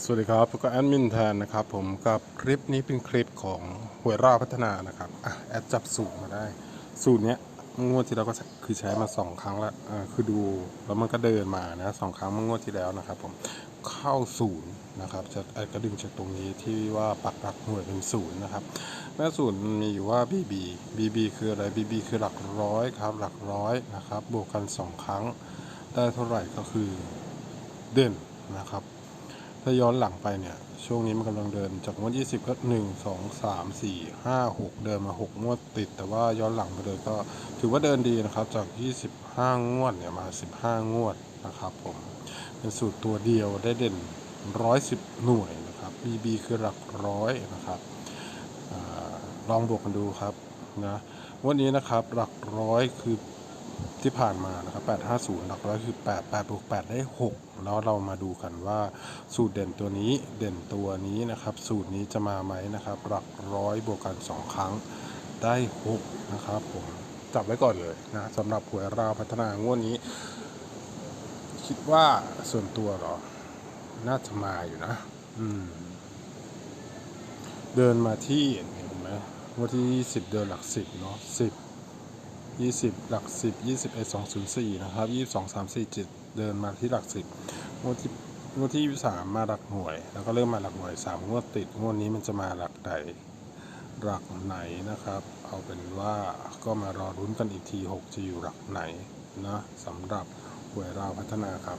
สวัสดีครับพบกับแอดมินแทนนะครับผมกับคลิปนี้เป็นคลิปของหวยราพัฒนานะครับอะแอดจับสูตรมาได้ สูตรเนี้ยงวดที่แล้วก็คือใช้มาสองครั้งล้วอ่าคือดูแล้วมันก็เดินมานะสองครั้งเมื่องวดที่แล้วนะครับผมเข้าศูนย์นะครับจะแอดก็ดึงจากตรงนี้ที่ว่าปักหลักหน่วยเป็นศูนย์นะครับแม่ศูนย์มีอยู่ว่า BB BB คืออะไร BB คือหลักร้อยครับหลักร้อยนะครับบวกกันสองครั้ง ได้เท่าไหร่ก็คือเด่นนะครับ ถ้าย้อนหลังไปเนี่ย ช่วงนี้มันกำลังเดินจากงวด20 ก็1 2 3 4 5 6 เดินมา 6 งวดติด แต่ว่าย้อนหลังไปเลยก็ถือว่าเดินดีนะครับ จาก 25 งวดเนี่ยมา 15 งวดนะครับผม เป็นสูตรตัวเดียวได้เด่น 110 หน่วยนะครับ BB คือหลักร้อยนะครับอลองบวกกันดูครับนะวันนี้นะครับหลักร้อยคือ ที่ผ่านมานะครับ850 หลักร้อยคือ 8 8บวก8ได้ 6 แล้วเรามาดูกันว่าสูตรเด่นตัวนี้เด่นตัวนี้นะครับ สูตรนี้จะมาไหมนะครับ หลักร้อยบวกกัน 2 ครั้งได้ 6 นะครับผมจับไว้ก่อนเลยนะสำหรับหวยราพัฒนางวดนี้ คิดว่าส่วนตัวเหรอ น่าจะมาอยู่นะ อืม เดินมาที่เห็นไหมวันที่20เดินหลัก 10 เนาะ10 ยี่สิบหลักสิบยี่สิบเอสองศูนย์สี่นะครับยี่สองสามสี่เจ็ดเดินมาที่หลักสิบงวดที่งวดที่สามมาหลักหน่วย แล้วก็เริ่มมาหลักหน่วยสามงวดติด งวดนี้มันจะมาหลักใดหลักไหนนะครับ เอาเป็นว่าก็มารอรุ้นกันอีกทีหกจะอยู่หลักไหนนะสำหรับหวยราวพัฒนาครับ